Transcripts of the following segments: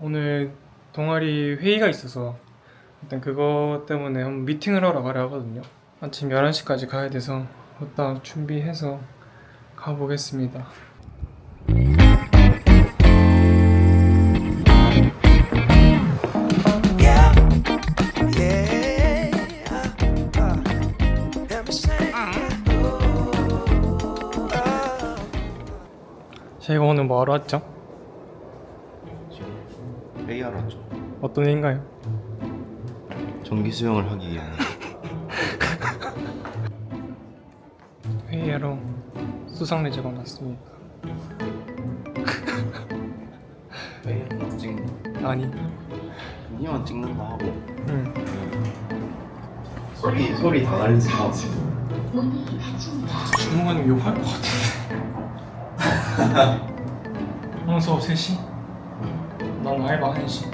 오늘 동아리 회의가 있어서 일단 그거 때문에 한번 미팅을 하러 가려 하거든요. 아침 11시까지 가야 돼서 일단 준비해서 가보겠습니다. 저희가 오늘 뭐 하러 왔죠? 어떤 일인가요? 정기 수영을 하기 위한 회의하러 수상레저가 왔습니다. 회의하러 찍는 아니, 니만 찍는다 하고 응. 소리 소리 다 날리지 마. 주무관님 욕할 것 같은데. 오늘 수업 3시? 난 알바 1시.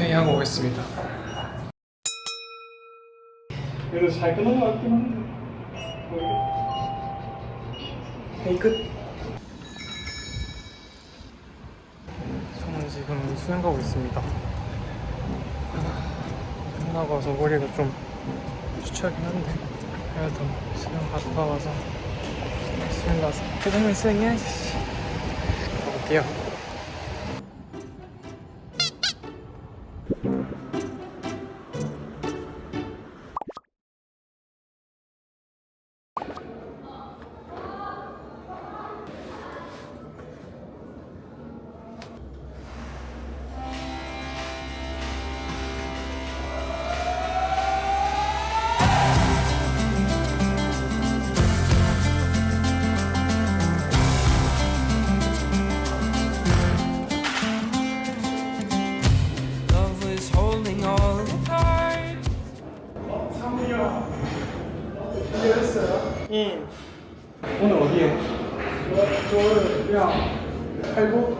회의하고 오겠습니다. 그래도 잘 끝난 것 같긴 한데. 회의 끝. 저는 지금 수영 가고 있습니다. 끝나고 와서 머리가 좀 추천하긴 한데 그래도 수영 갔다 와서 수영 가서 회장님 수영해야지 가볼게요 저는 그냥 팔고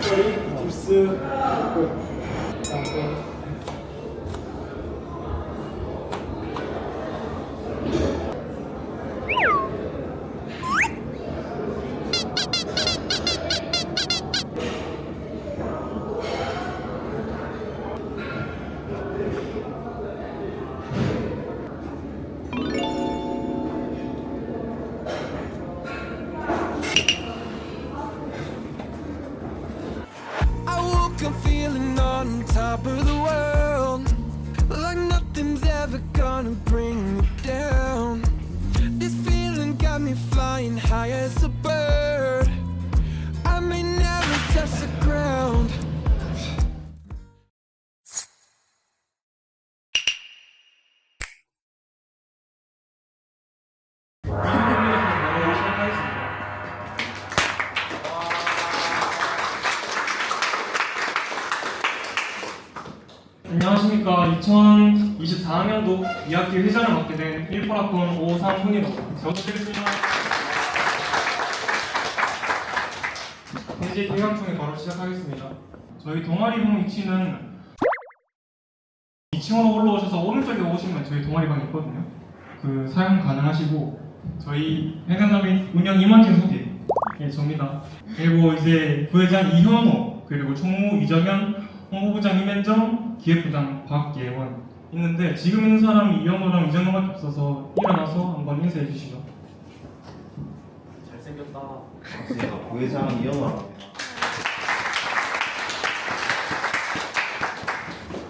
저희 딥스 그 gonna bring me down. This feeling got me flying high as a 2024학년도 2학기 회장을 맡게 된 1학번 오상훈이라고 저도 드리겠습니다. 이제 대강총회 바로 시작하겠습니다. 저희 동아리방 위치는 2층으로 올라오셔서 오른쪽에 오시면 저희 동아리방이 있거든요. 그 사용 가능하시고 저희 회장님이 운영 임원진 소개 예, 접니다. 그리고 이제 부회장 이현호 그리고 총무 이정현 홍보부장 임현정 기획부장 박예원 있는데 지금 있는 사람이 이현호랑 이정현밖에 없어서 일어나서 한번 인사해 주시죠 잘생겼다. 제가 부회장 이영화라고 해요.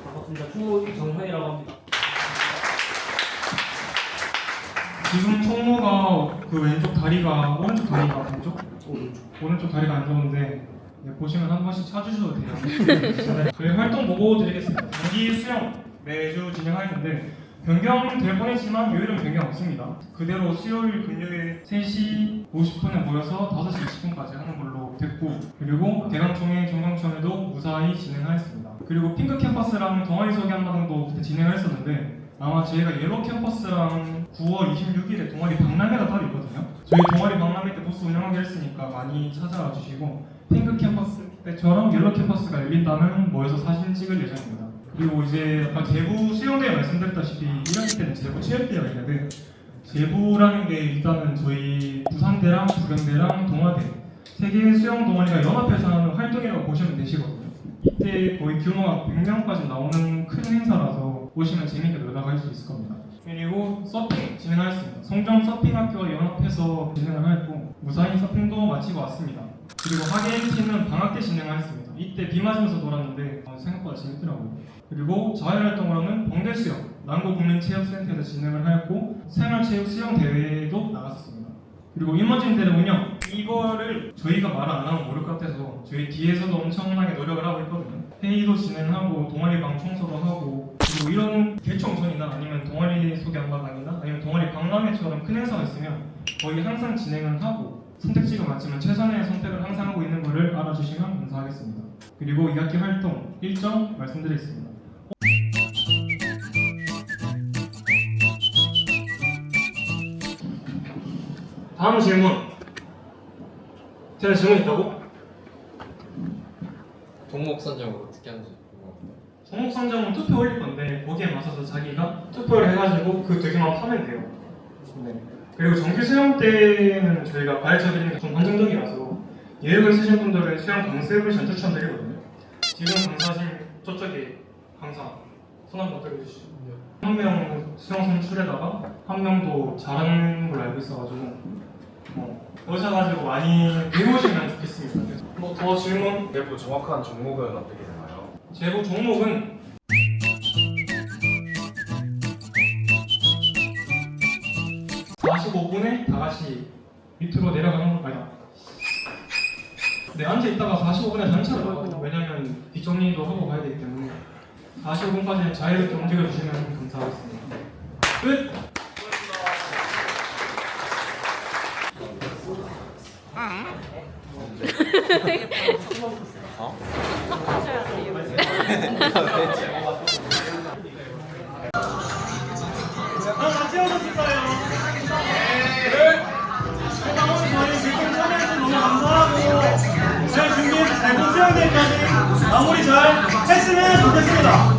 반갑습니다. 충무 정현이라고 합니다. 지금 총무가 그 왼쪽 다리가 오른쪽 다리가 왼쪽? 오른쪽. 오른쪽 다리가 안 좋은데 네, 보시면 한 번씩 찾으셔도 돼요. 네, 저희 활동 보고 드리겠습니다. 장기 수영 매주 진행하는데 변경될 뻔했지만 요일은 변경 없습니다. 그대로 수요일, 금요일 3시 50분에 모여서 5시 20분까지 하는 걸로 됐고 그리고 대강총회, 정강총회도 무사히 진행하였습니다. 그리고 핑크 캠퍼스랑 동아리 소개 한마당도 그때 진행을 했었는데 아마 저희가 옐로 캠퍼스랑 9월 26일에 동아리 박람회가 따로 있거든요. 저희 동아리 박람회 때 부스 운영하기로 했으니까 많이 찾아와 주시고 핑크 캠퍼스 때처럼 옐로 캠퍼스가 열린다면 모여서 사진 찍을 예정입니다. 그리고 이제 아까 제부 수영대회 말씀드렸다시피 1학기 때는 제부 체육대회가 있는데 제부라는 게 일단은 저희 부산대랑 부경대랑 동아대 세 개의 수영 동아리가 연합해서 하는 활동이라고 보시면 되시거든요. 이때 거의 규모가 100명까지 나오는 큰 행사라서 보시면 재밌게 놀다 갈 수 있을 겁니다. 그리고 서핑 진행하였습니다. 송정 서핑 학교와 연합해서 진행을 하였고 무사히 서핑도 마치고 왔습니다. 그리고 하계팀은 방학 때 진행하였습니다. 이때 비 맞으면서 놀았는데 어, 생각보다 재밌더라고요. 그리고 자율활동으로는 번개 수영, 남구 국민체육센터에서 진행을 하였고 생활체육 수영 대회도 나갔었습니다. 그리고 이머징대회 운영 이거를 저희가 말 안 하면 모를 것 같아서 저희 뒤에서도 엄청나게 노력을 하고 있거든요. 회의도 진행하고 동아리 방 청소도 하고 그리고 이런 개청전이나 아니면 동아리 소개 한가강이나 아니면 동아리 박람회처럼 큰 행사가 있으면 거의 항상 진행을 하고 선택지가 맞지만 최선의 선택을 항상 하고 있는 것을 알아주시면 감사하겠습니다. 그리고 2학기 활동 일정 말씀드리겠습니다. 다음 질문. 제가 질문 있다고? 종목 선정을 어떻게 하는지 궁금합니다. 종목 선정은 투표 올릴 건데 거기에 맞서서 자기가 투표를 해가지고 그 득표만 파면 돼요. 네. 그리고 정규 수영 때는 저희가 가르쳐 드리는 게 좀 한정적이라서 예약을 쓰신 분들은 수영 강습을 전 추천드리거든요. 지금 강사실 저쪽에 강사 손 한 번 들어주시죠. 한명 수영 선 출에다가 한 명도 잘하는 걸로 알고 있어가지고 어, 오셔가지고 많이 배우시면 좋겠습니다. 뭐 더 질문? 내부 정확한 종목은 어떻게 되나요? 제부 종목은 (45분에) 다 같이 밑으로 내려가는 거 아니다 네 앉아 있다가 (45분에) 단체로 나가고 왜냐면 뒷정리도 하고 가야 되기 때문에 (45분까지는) 자유롭게 움직여 주시면 감사하겠습니다. 끝! 같 상황들까지 마무리 잘 했으면 좋겠습니다.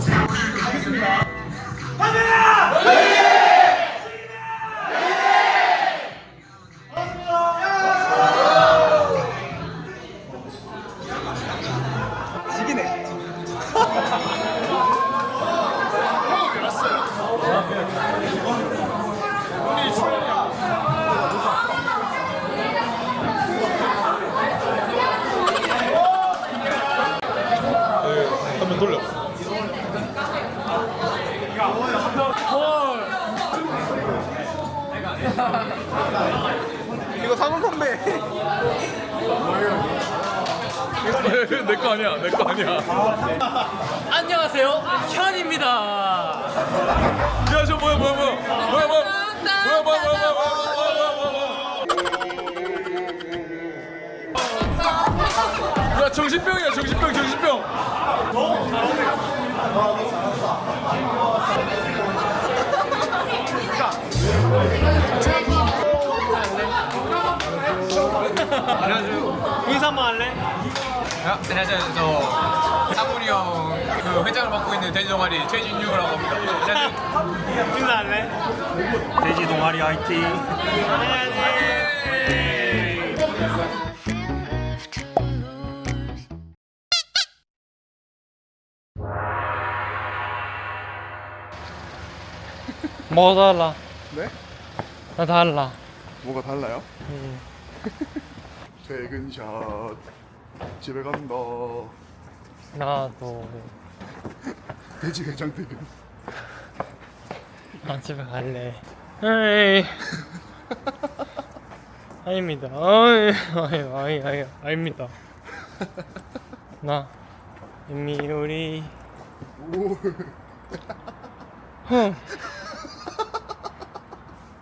내 거 아니야, 내 거 아니야. 안녕하세요, 현입니다. 야, 저 뭐야, 뭐야, 뭐야, 뭐야, 뭐야, 뭐야, 뭐야, 뭐야, 뭐야, 뭐야, 뭐야, 뭐야, 뭐야. 야, 정신병이야, 정신병, 정신병. 인사 한번 할래? 아, 안녕하세요. 저 쌍문이 형그 회장을 맡고 있는 돼지 동아리 최진유라고 합니다. 안녕하세요. 인사할래? 돼지 동아리 화이팅. 뭐 달라? 네? 나 달라. 뭐가 달라요? 퇴근샷. 집에 간다. 나도 돼지 회장 퇴근. 난 집에 갈래. 에이. 아닙니다. 어이, 아이, 아이, 아이, 아닙니다. 나 이미 우리 오. 흠.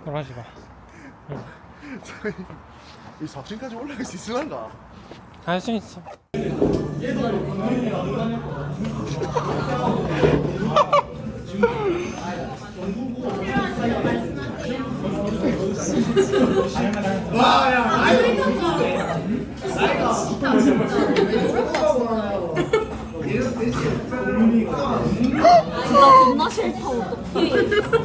그러지 마. 저희 이 4층까지 올라갈 수 있으란가? 갈 수 있어. 아, 너가 싫다 어떡해